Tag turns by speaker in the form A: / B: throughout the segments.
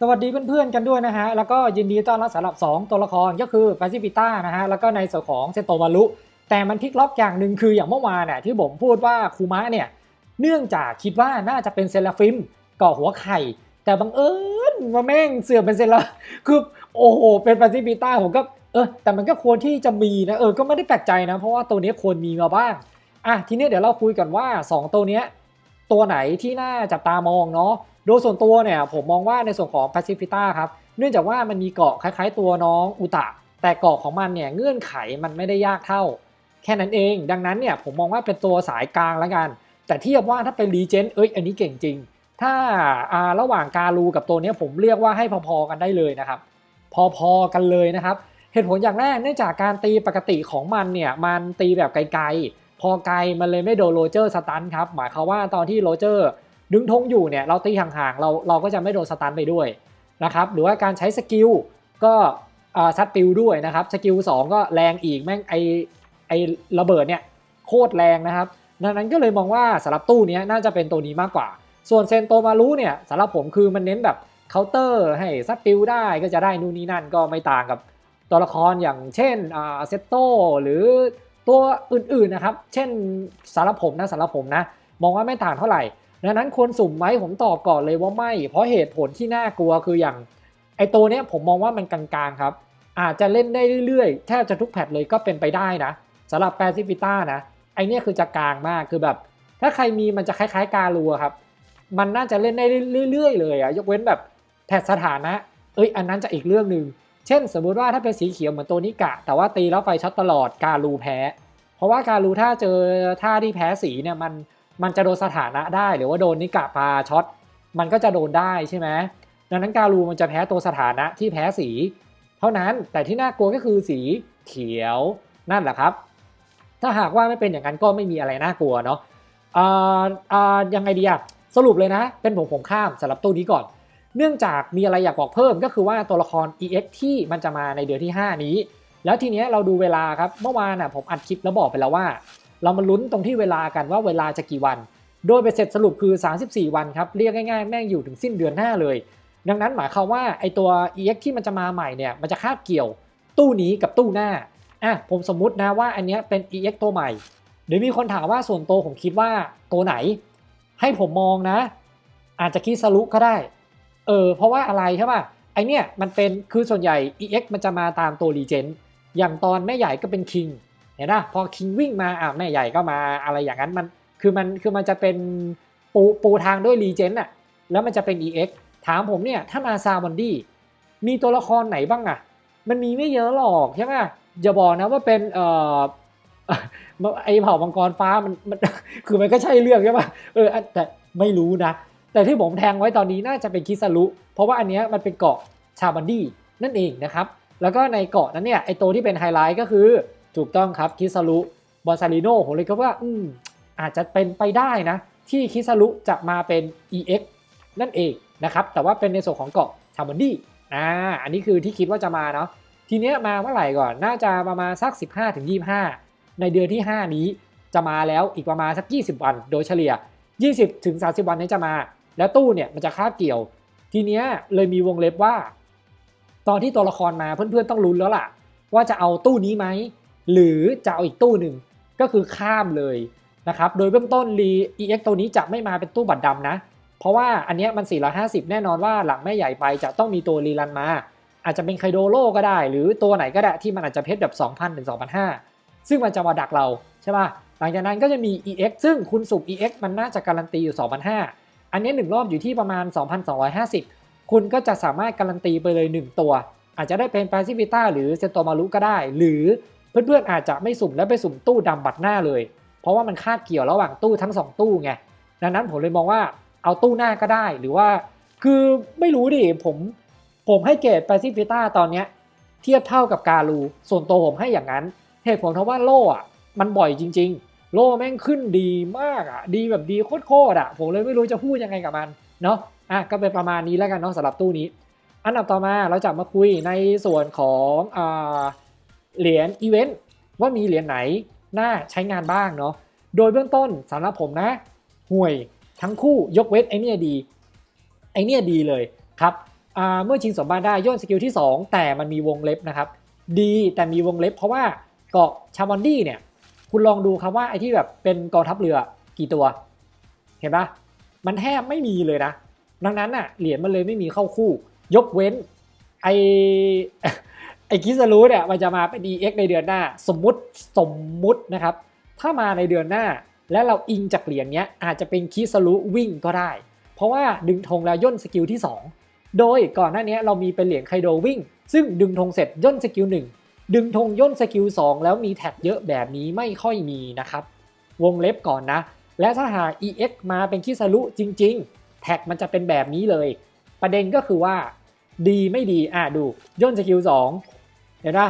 A: สวัสดีเพื่อนๆกันด้วยนะฮะ แล้วก็ยินดีต้อนรับสำหรับ 2 ตัวละครก็คือปาซิฟิต้านะฮะ แล้วก็ในส่วนของเซโตมารุแต่มันพลิกล็อกอย่างหนึ่งคืออย่างเมื่อวานน่ะที่ผมพูดว่าคูมะเนี่ย เนื่องจากคิดว่าน่าจะเป็นเซราฟิมก่อหัวไข่ แต่บังเอิญว่าแม่งเสื่อกเป็นเซราคือโอ้โหเป็นปาซิฟิต้าผมก็เออแต่มันก็ควรที่จะมีนะเออก็ไม่ได้แปลกใจนะ เพราะว่าตัวนี้ควรมีมาบ้างอะทีนี้เดี๋ยวเราคุยกันว่า 2 ตัวเนี้ยตัวไหนที่น่าจับตามองเนาะ โดยส่วนตัวเนี่ยผมมองว่าในส่วนของ p a c i f i t a ครับเนื่องจากว่ามันมีเกาะคล้ายๆ ตัวน้องอุตะ แต่เกาะของมันเนี่ยเงื่อนไขมันไม่ได้ยากเท่า แค่นั้นเอง ดังนั้นเนี่ยผมมองว่าเป็นตัวสายกลางแล้วกัน แต่เทียบว่าถ้าเป็นรีเจนเอ้ยอันนี้เก่งจริง ถ้าอ่าระหว่างการูกับตัวนี้ผมเรียกว่าให้พอๆกันได้เลยนะครับ พอๆกันเลยนะครับเหตุผลอย่างแรกเนื่องจากการตีปกติของมันเนี่ยมันตีแบบไกลๆพอไกลมันเลยไม่โดนโรเจอร์สตันครับหมายความว่าตอนที่โรเจอร์ ดึงธงอยู่เนี่ยเราตีห่างๆเราเราก็จะไม่โดนสตันไปด้วยนะครับหรือว่าการใช้สกิลก็ซัดปิวด้วยนะครับสกิล2ก็แรงอีกแม่งไอไอระเบิดเนี่ยโคตรแรงนะครับดังนั้นก็เลยมองว่าสำหรับตู้นี้น่าจะเป็นตัวนี้มากกว่า ส่วนเซนโตมารุเนี่ยสำหรับผมคือมันเน้นแบบเคาน์เตอร์ให้ซัดปิวได้ก็จะได้นู่นนี่นั่นก็ไม่ต่างกับตัวละครอย่างเช่นเซตโตหรือตัวอื่นๆนะครับ เช่นสำหรับผมนะสำหรับผมนะ มองว่าไม่ต่างเท่าไหร่ ดังนั้นควรสุ่มไหมผมตอบก่อนเลยว่าไม่ เพราะเหตุผลที่น่ากลัวคืออย่างไอตัวเนี้ยผมมองว่ามันกลางๆครับ อาจจะเล่นได้เรื่อยๆ แทบจะทุกแพทเลยก็เป็นไปได้นะสำหรับแปซิฟิต้านะไอเนี้ยคือจะกลางมากคือแบบ ถ้าใครมีมันจะคล้ายๆ กาลัวครับ มันน่าจะเล่นได้เรื่อยๆ เลยอะยกเว้นแบบแพทสถานะ เอ้ยอันนั้นจะอีกเรื่องหนึ่งเช่น สมมุติว่าถ้าเป็นสีเขียวเหมือนตัวนิกะ แต่ว่าตีแล้วไฟช็อตตลอดกาลูแพ้ เพราะว่าการูถ้าเจอท่าที่แพ้สีเนี่ยมัน มันจะโดนสถานะได้ หรือว่าโดนนิกะปาช็อตมันก็จะโดนได้ใช่ไหมดังนั้นการูมันจะแพ้ตัวสถานะที่แพ้สี เท่านั้นแต่ที่น่ากลัวก็คือสีเขียวนั่นแหละครับ ถ้าหากว่าไม่เป็นอย่างนั้นก็ไม่มีอะไรน่ากลัวเนาะอ่าอ่ายังไงดีอะสรุปเลยนะ เป็นผมผมข้ามสำหรับตู้นี้ก่อน เนื่องจากมีอะไรอยากบอกเพิ่มก็คือว่าตัวละคร EX ที่มันจะมาในเดือนที่ 5 นี้ แล้วทีเนี้ยเราดูเวลาครับเมื่อวานน่ะผมอัดคลิปแล้วบอกไปแล้วว่า เรามาลุ้นตรงที่เวลากันว่าเวลาจะกี่วัน โดยไปเสร็จสรุปคือ 34 วันครับ เรียกง่ายๆ แม่งอยู่ถึงสิ้นเดือนหน้าเลย ดังนั้นหมายความว่าไอตัว EX ที่มันจะมาใหม่เนี่ย มันจะคาบเกี่ยวตู้นี้กับตู้หน้า อะผมสมมุตินะว่าอันเนี้ยเป็น EX ตัวใหม่ เดี๋ยวมีคนถามว่าส่วนตัวผมคิดว่าตัวไหน ให้ผมมองนะ อาจจะคิดสรุก็ได้ เออ เพราะว่าอะไรใช่ป่ะ ไอเนี้ยมันเป็น คือส่วนใหญ่ EX มันจะมาตามตัวรีเจนอย่างตอนแม่ใหญ่ก็เป็นคิง เห็นปะพอคิงวิ่งมาอะแม่ใหญ่ก็มาอะไรอย่างนั้นมันคือมันคือมันจะเป็นปูปูทางด้วยรีเจนอะแล้วมันจะเป็น EX ถามผมเนี่ยถ้ามาซาวันดี้มีตัวละครไหนบ้างอะมันมีไม่เยอะหรอกใช่ไหมอย่าบอกนะว่าเป็นเอ่อไอเผ่ามังกรฟ้ามันมันคือมันก็ใช่เรื่องใช่ปะเออแต่ไม่รู้นะ แต่ที่ผมแทงไว้ตอนนี้น่าจะเป็นคิสรุ เพราะว่าอันเนี้ยมันเป็นเกาะชาบันดี้นั่นเองนะครับ แล้วก็ในเกาะนั้นเนี่ยไอตัวที่เป็นไฮไลท์ก็คือ ถูกต้องครับคิซารุบอซาริโนผมเลยก็ว่าอืมอาจจะเป็นไปได้นะ ที่คิซารุจะมาเป็น EX นั่นเองนะครับ แต่ว่าเป็นในส่วนของเกาะชาบันดี้อ่าอันนี้คือที่คิดว่าจะมาเนาะทีเนี้ยมาเมื่อไหร่ก่อนน่าจะประมาณสัก 15-25 ในเดือนที่ 5 นี้จะมาแล้วอีกประมาณสัก 20 วัน โดยเฉลี่ย 20ถึง30 วันนี้จะมา แล้วตู้เนี่ยมันจะคาบเกี่ยว ทีเนี้ยเลยมีวงเล็บว่า ตอนที่ตัวละครมาเพื่อนๆต้องลุ้นแล้วล่ะ ว่าจะเอาตู้นี้ไหม หรือจะเอาอีกตู้หนึ่งก็คือข้ามเลยนะครับ โดยเบื้องต้นรี EX ตัวนี้จะไม่มาเป็นตู้บัตรดำนะ เพราะว่าอันนี้มัน 450 แน่นอนว่าหลังแม่ใหญ่ไปจะต้องมีตัวรีรันมา อาจจะเป็นไคโดโลก็ได้ หรือตัวไหนก็ได้ที่มันอาจจะเพชรแบบ 2,000ถึง2,500 ซึ่งมันจะมาดักเราใช่ป่ะ หลังจากนั้นก็จะมี EX ซึ่งคุณสุบ EX มันน่าจะการันตีอยู่ 2,500 อันนี้หนึ่งรอบอยู่ที่ประมาณ 2,250 คุณก็จะสามารถการันตีไปเลย 1 ตัว อาจจะได้เป็นแปซิฟิต้าหรือเซนโตมารุก็ได้ หรือ เพื่อนๆอาจจะไม่สุ่มแล้วไปสุ่มตู้ดำบัตรหน้าเลย เพราะว่ามันคาดเกี่ยวระหว่างตู้ทั้ง 2 ตู้ไงดังนั้นผมเลยมองว่าเอาตู้หน้าก็ได้หรือว่า คือไม่รู้ดิผมผมให้เกรดแปซิฟิต้าตอนเนี้ยเทียบเท่ากับการูส่วนตัวผมให้อย่างนั้นเหตุผลเพราะว่าโล่อะมันบ่อยจริง ๆ โล่แม่งขึ้นดีมากอะดีแบบดีโคตรๆอะผมเลยไม่รู้จะพูดยังไงกับมันเนาะอะก็เป็นประมาณนี้แล้วกันเนาะสำหรับตู้นี้ อันดับต่อมาเราจะมาคุยในส่วนของอ่า เหรียญอีเวนต์ว่ามีเหรียญไหนน่าใช้งานบ้างเนาะ โดยเบื้องต้นสำหรับผมนะห่วยทั้งคู่ยกเว้นไอเนี่ยดีไอเนี่ยดีเลยครับเมื่อชิงสมบัติได้ย่นสกิลที่ 2 แต่มันมีวงเล็บนะครับ ดีแต่มีวงเล็บเพราะว่าเกาะชาวันดี้เนี่ย คุณลองดูครับว่าไอที่แบบเป็นกองทัพเรือกี่ตัว เห็นปะมันแทบไม่มีเลยนะ ดังนั้นอะเหรียญมันเลยไม่มีเข้าคู่ ยกเว้นไอ ไอ้คิสรู้เนี่ยมันจะมาเป็น DX ในเดือนหน้า สมมุติสมมุตินะครับ ถ้ามาในเดือนหน้า และเราอิงจากเหรียญเนี้ยอาจจะเป็นคิสรู้วิ่งก็ได้ เพราะว่าดึงธงแล้วย่นสกิลที่ 2 โดยก่อนหน้านี้เรามีเป็นเหรียญไคโดวิ่ง ซึ่งดึงธงเสร็จย่นสกิล1ดึงธงย่นสกิล2แล้วมีแท็กเยอะแบบนี้ไม่ค่อยมีนะครับ วงเล็บก่อนนะ และถ้าหาก EX มาเป็นคิสรุจริง ๆ แท็กมันจะเป็นแบบนี้เลย ประเด็นก็คือว่า ดีไม่ดีอะดูย่นสกิล2 เห็นปะ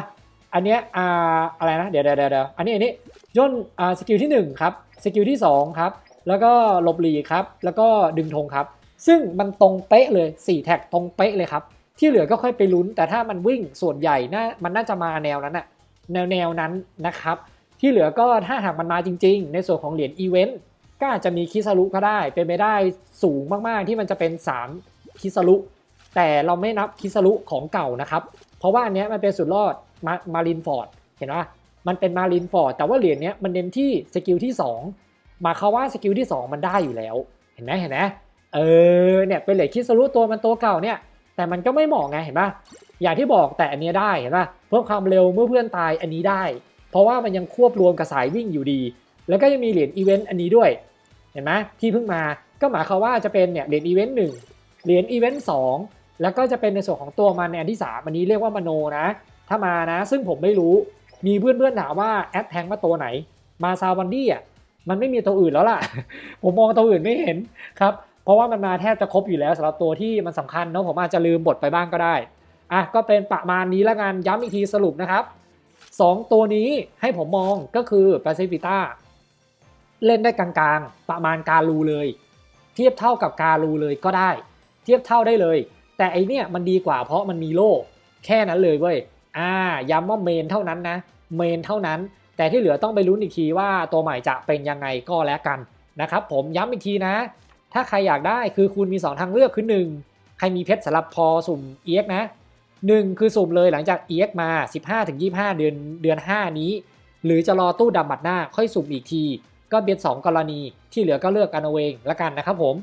A: อันเนี้ยอ่าอะไรนะ เดี๋ยวเดี๋ยวเดี๋ยวอันนี้อันนี้ย่นอ่าสกิลที่1ครับสกิลที่2ครับแล้วก็หลบหลีกครับแล้วก็ดึงธงครับ ซึ่งมันตรงเป๊ะเลย 4 แท็กตรงเป๊ะเลยครับ ที่เหลือก็ค่อยไปลุ้น แต่ถ้ามันวิ่งส่วนใหญ่น่ามันน่าจะมาแนวนั้นอะแนวแนวนั้นนะครับ ที่เหลือก็ถ้าหากมันมาจริง ๆ ในส่วนของเหรียญอีเวนต์ก็อาจจะมีคิสรุก็ได้เป็นไปได้สูงมากๆที่มันจะเป็น 3 คิสรุแต่เราไม่นับคิสรุของเก่านะครับ เพราะว่าอันเนี้ยมันเป็นสุดรอดมามารินฟอร์ดเห็นปะมันเป็นมารินฟอร์ดแต่ว่าเหรียญเนี้ยมันเน้นที่สกิลที่ 2 มาเขาว่าสกิลที่ 2 มันได้อยู่แล้ว เห็นไหมเห็นไหมเออเนี่ยเป็นเหรียญคิสรุตัวมันตัวเก่าเนี่ย แต่มันก็ไม่เหมาะไงเห็นปะอย่างที่บอกแต่อันเนี้ยได้เห็นปะเพิ่มความเร็วเมื่อเพื่อนตายอันนี้ได้ เพราะว่ามันยังควบรวมกับสายวิ่งอยู่ดี แล้วก็ยังมีเหรียญอีเวนต์อันนี้ด้วย เห็นไหมที่เพิ่งมาก็หมายความว่าจะเป็นเนี่ยเหรียญอีเวนต์หนึ่งเหรียญอีเวนต์สอง แล้วก็จะเป็นในส่วนของตัวมันในอันที่สามอันนี้เรียกว่ามโนนะ ถ้ามานะ ซึ่งผมไม่รู้มีเพื่อนๆถามว่าแอดแทงว่าตัวไหน มาซาวันดี้อะมันไม่มีตัวอื่นแล้วล่ะ ผมมองตัวอื่นไม่เห็นครับ เพราะว่ามันมาแทบจะครบอยู่แล้วสำหรับตัวที่มันสำคัญเนาะผมอาจจะลืมบทไปบ้างก็ได้อะก็เป็นประมาณนี้ละกันย้ำอีกทีสรุปนะครับสองตัวนี้ให้ผมมองก็คือ Pacific เล่นได้กลางๆ ประมาณการูเลย เทียบเท่ากับการูเลยก็ได้ เทียบเท่าได้เลย แต่ไอเนี่ยมันดีกว่าเพราะมันมีโล่แค่นั้นเลยเว้ยอ่าย้ำว่าเมนเท่านั้นนะ เมนเท่านั้น แต่ที่เหลือต้องไปลุ้นอีกทีว่าตัวใหม่จะเป็นยังไงก็แล้วกันนะครับผมย้ำอีกทีนะ ถ้าใครอยากได้คือคุณมี 2 ทางเลือกคือ 1 ใครมีเพชรสำหรับพอสุ่ม EX นะ 1 คือสุ่มเลยหลังจาก EX มา 15-25 เดือนเดือน 5 นี้ หรือจะรอตู้ดำบัดหน้าค่อยสุ่มอีกที ก็เป็น 2 กรณีที่เหลือก็เลือกกันเอาเองละกันนะครับผม